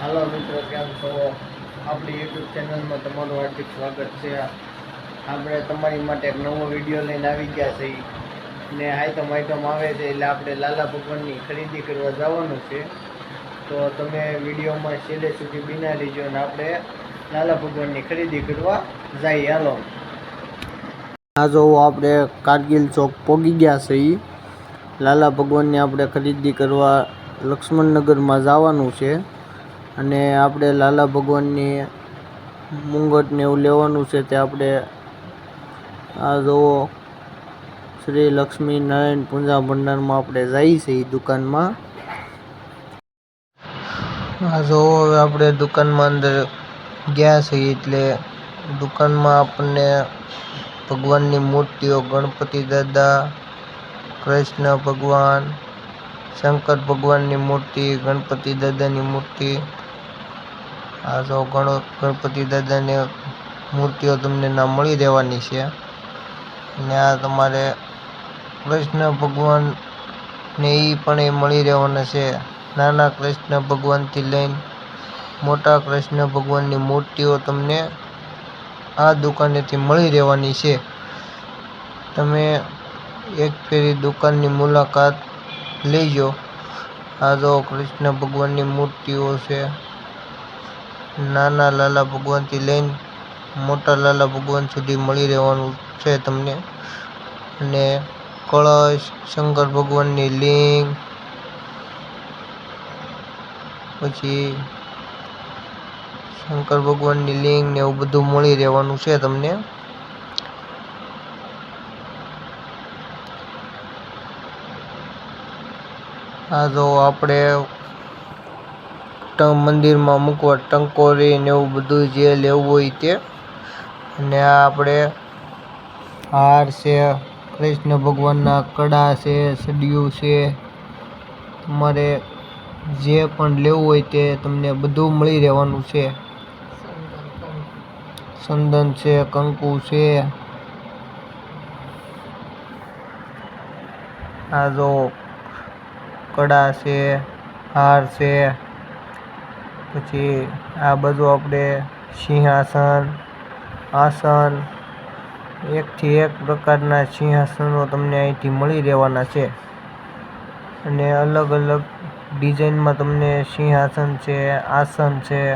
હાલો મિત્રો, કેમ છો? આપણી યુટ્યુબ ચેનલમાં તમારું હાર્દિક સ્વાગત છે. આપણે તમારી માટે એક નવો વીડિયો લઈને આવી ગયા છે ને આઈટમ આઈટમ આવે છે, એટલે આપણે લાલા ભગવાનની ખરીદી કરવા જવાનું છે. તો તમે વિડીયોમાં છેલ્લે સુધી બિના લીજો અને આપણે લાલા ભગવાનની ખરીદી કરવા જઈએ. હાલો. આ જોવું આપણે કારગિલ ચોક પોગી ગયા છે. લાલા ભગવાનની આપણે ખરીદી કરવા લક્ષ્મણનગરમાં જવાનું છે. અને આપણે લાલા ભગવાનની મુંગટ ને એવું લેવાનું છે તે આપણે, આ જોવો, શ્રી લક્ષ્મી નારાયણ પૂજા ભંડારમાં આપણે જઈએ છીએ એ દુકાનમાં. આ જોવો, હવે આપણે દુકાનમાં અંદર ગયા છીએ એટલે દુકાનમાં આપણને ભગવાનની મૂર્તિઓ, ગણપતિ દાદા, કૃષ્ણ ભગવાન, શંકર ભગવાનની મૂર્તિ, ગણપતિ દાદાની મૂર્તિ આ જો ગણો ગણપતિ દાદાની મૂર્તિઓ તમને ના મળી રહેવાની છે. અને આ તમારે કૃષ્ણ ભગવાનને એ પણ એ મળી રહેવાના છે. નાના કૃષ્ણ ભગવાનથી લઈને મોટા કૃષ્ણ ભગવાનની મૂર્તિઓ તમને આ દુકાનેથી મળી રહેવાની છે. તમે એક ફેરી દુકાનની મુલાકાત લેજો. આ જો કૃષ્ણ ભગવાનની મૂર્તિઓ છે. નાના લાલા ભગવાનથી લઈને મોટા લાલા ભગવાન સુધી મળી રહેવાનું છે તમને. અને કળશ, શંકર ભગવાનની લિંગ, પછી શંકર ભગવાનની લિંગ ને એવું બધું મળી રહેવાનું છે તમને. આ જો આપણે મંદિરમાં મૂકવા ટંકોરી ને એવું બધું જે લેવું હોય તે. અને આ આપણે હાર છે, કૃષ્ણ ભગવાનના કડા છે, સડિયું છે. તમારે જે પણ લેવું હોય તે તમને બધું મળી રહેવાનું છે. ચંદન છે, કંકુ છે. આ જો કડા છે, હાર છે. પછી આ બધું આપણે સિંહાસન, આસન, એકથી એક પ્રકારના સિંહાસનો તમને અહીંથી મળી રહેવાના છે. અને અલગ અલગ ડિઝાઇનમાં તમને સિંહાસન છે, આસન છે,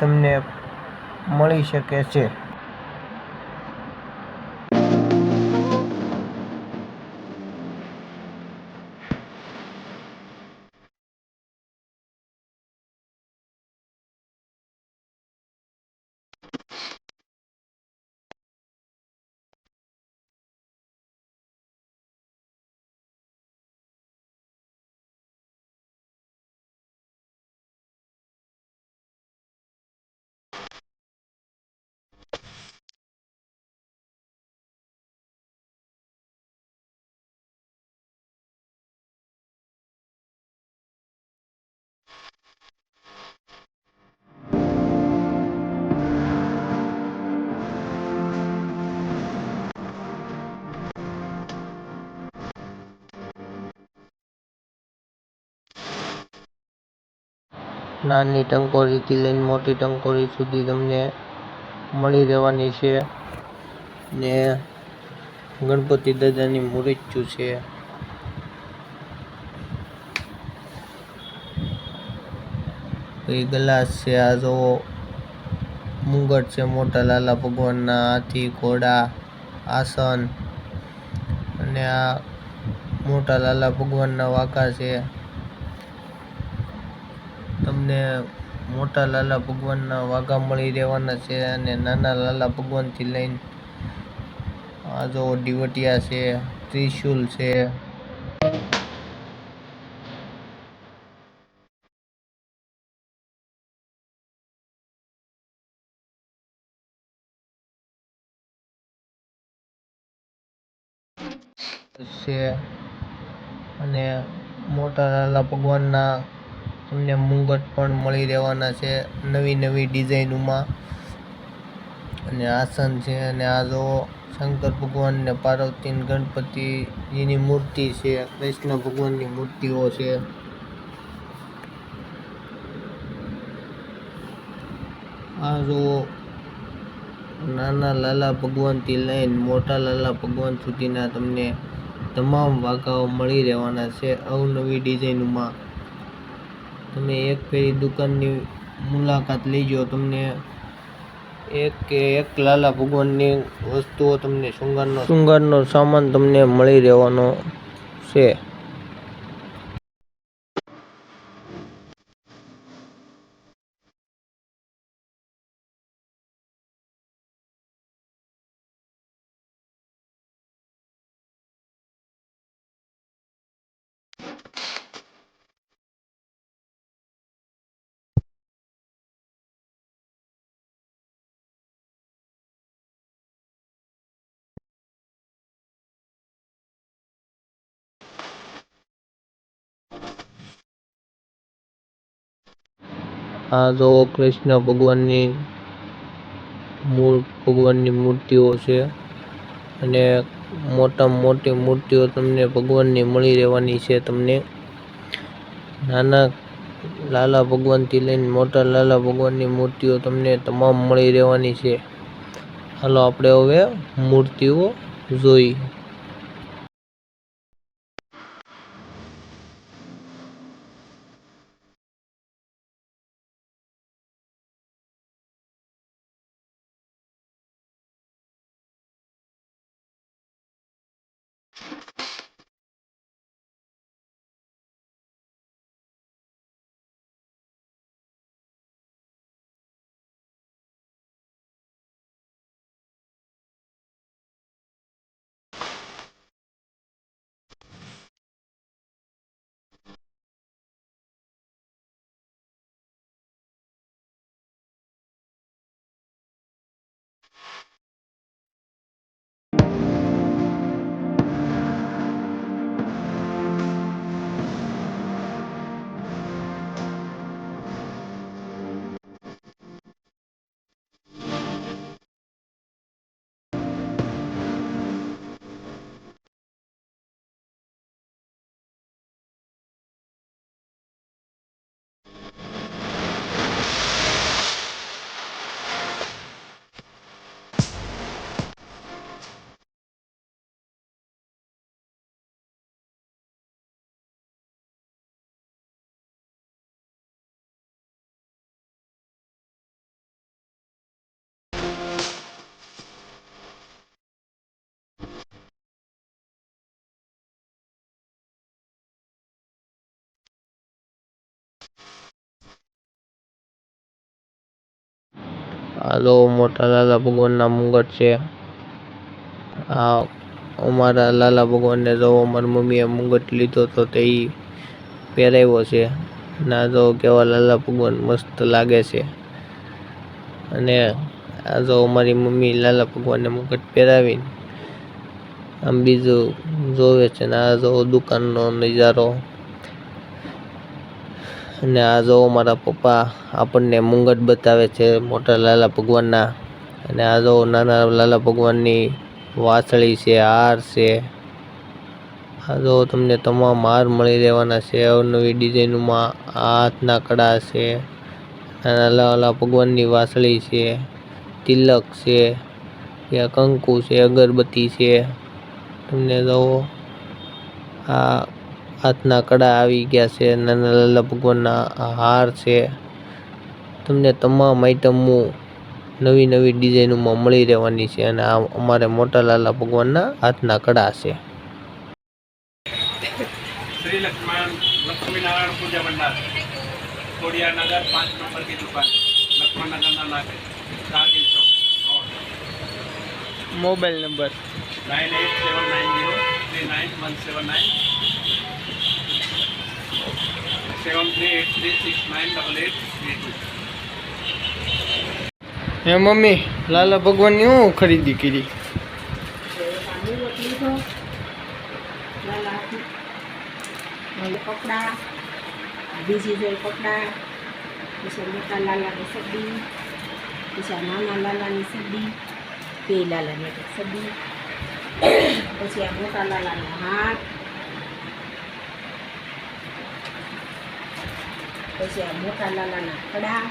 તમને મળી શકે છે. નાની ટંકોરીથી લઈને મોટી ટંકોરી સુધી તમને મળી રહેવાની છે. ને ગણપતિ દાદાની મૂર્તિઓ છે. પછી ગ્લાસ છે, આ જોવો મુંગટ છે, મોટા લાલા ભગવાનના હાથી, ઘોડા, આસન. અને આ મોટા લાલા ભગવાનના વાંકા છે. તમને મોટા લાલા ભગવાનના વાઘા મળી રહેવાના છે અને નાના લાલા ભગવાનથી લઈને આ જો ડીવટિયા છે, ત્રિશુલ છે. છે અને મોટા લાલા ભગવાનના તમને મુંગટ પણ મળી રહેવાના છે નવી નવી ડિઝાઇનોમાં. અને આસન છે અને આ જો શંકર ભગવાન ને પાર્વતી ગણપતિજીની મૂર્તિ છે, કૃષ્ણ ભગવાનની મૂર્તિઓ છે. આ જુઓ નાના લાલા ભગવાનથી લઈને મોટા લાલા ભગવાન સુધીના તમને તમામ વાઘાઓ મળી રહેવાના છે અવનવી ડિઝાઇનમાં. તમે એક ફેરી દુકાનની મુલાકાત લેજો. તમને એક કે એક લાલા ભગવાનની વસ્તુઓ તમને શૃંગારનો શૃંગારનો સામાન તમને મળી રહેવાનો છે. આ જો કૃષ્ણ ભગવાનની મૂળ, ભગવાનની મૂર્તિઓ છે અને મોટામાં મોટી મૂર્તિઓ તમને ભગવાનની મળી રહેવાની છે તમને. નાના લાલા ભગવાનથી લઈને મોટા લાલા ભગવાનની મૂર્તિઓ તમને તમામ મળી રહેવાની છે. હાલો આપણે હવે મૂર્તિઓ જોઈ આ જો મોટા લાલા ભગવાનના મુંગટ છે. આ અમારા લાલા ભગવાનને જો અમારી મમ્મીએ મુંગટ લીધો તો તે પહેરાવ્યો છે. ના જો કેવા લાલા ભગવાન મસ્ત લાગે છે. અને આ જો અમારી મમ્મી લાલા ભગવાનને મુગટ પહેરાવીને આમ બીજું જોવે છે ને આ જો દુકાનનો નજારો અને આ જો મારા પપ્પા આપણને મુંગટ બતાવે છે, મોટા લાલા ભગવાનના. અને આ જો નાના લાલા ભગવાનની વાસળી છે, હાર છે. આ જો તમને તમામ હાર મળી રહેવાના છે અવનવી ડિઝાઇનમાં હાથના કડા છે, નાના લાલા ભગવાનની વાસળી છે, તિલક છે ત્યાં કંકુ છે, અગરબત્તી છે. તમને જોવો આ હાથના કડા આવી ગયા છે નાના લાલા ભગવાનના હાર છે. તમને તમામ આઈટમો નવી નવી ડિઝાઇનોમાં મળી રહેવાની છે અને આ અમારે મોટા લાલા ભગવાનના હાથના કડા છે. Mobile number. Nine eight seven nine zero three nine one seven nine seven mummy, લાલા ભગવાનની હું ખરીદી કરી? કપડાં બીજી જોઈ પછી મોટા લાલાની સડી પછી આ નાના લાલાની સડી બે લાલાની સડી પછી આ મોટા લાલાનો હાથ પછી આ મોટા લાલાના કડા.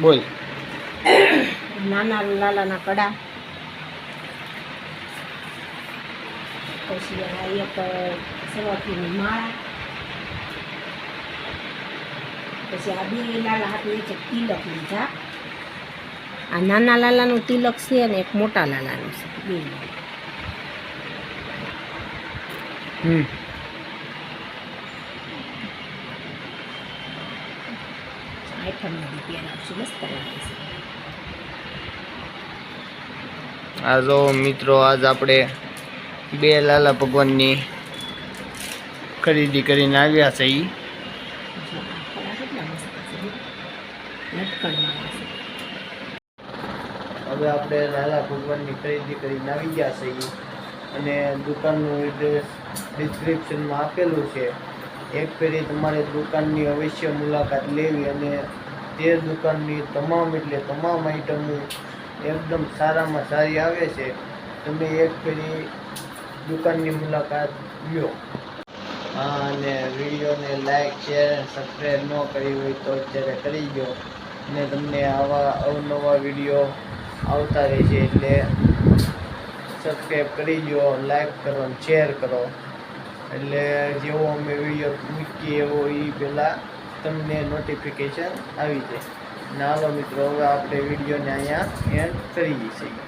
બોલ. નાના લાલાના કડા. પછી આ એક સવાટીની માળા. પછી આ બે લાલા હાથે એક એક તિલક લીધા. આ નાના લાલાનું તિલક છે અને એક મોટા લાલાનું છે બે હમ. આઈટમમાં બી પહેરાવશું મસ્ત લાગે આ જો મિત્રો, આજ આપણે બે લાલા ભગવાનની ખરીદી કરીને આવ્યા છે છે હવે આપણે લાલા ભગવાનની ખરીદી કરીને આવી ગયા છે ઈ. અને દુકાનનું એડ્રેસ ડિસ્ક્રિપ્શનમાં આપેલું છે. એક ફેરી તમારે દુકાનની અવશ્ય મુલાકાત લેવી અને તે દુકાનની તમામ એટલે તમામ આઈટમો એકદમ સારામાં સારી આવે છે. તમે એક ફેરી દુકાનની મુલાકાત હા, અને વિડીયોને લાઈક શેર સબસ્ક્રાઈબ ન કરી હોય તો અત્યારે કરી દો અને તમને આવા અવનવા વીડિયો આવતા રહેશે એટલે સબસ્ક્રાઈબ કરી દો લાઈક કરો અને શેર કરો. એટલે જેવો અમે વીડિયો મૂકીએ એવો એ પહેલાં તમને નોટિફિકેશન આવી જાય. અને હાલો મિત્રો હવે આપણે વિડીયોને અહીંયા એન્ડ કરી છીએ.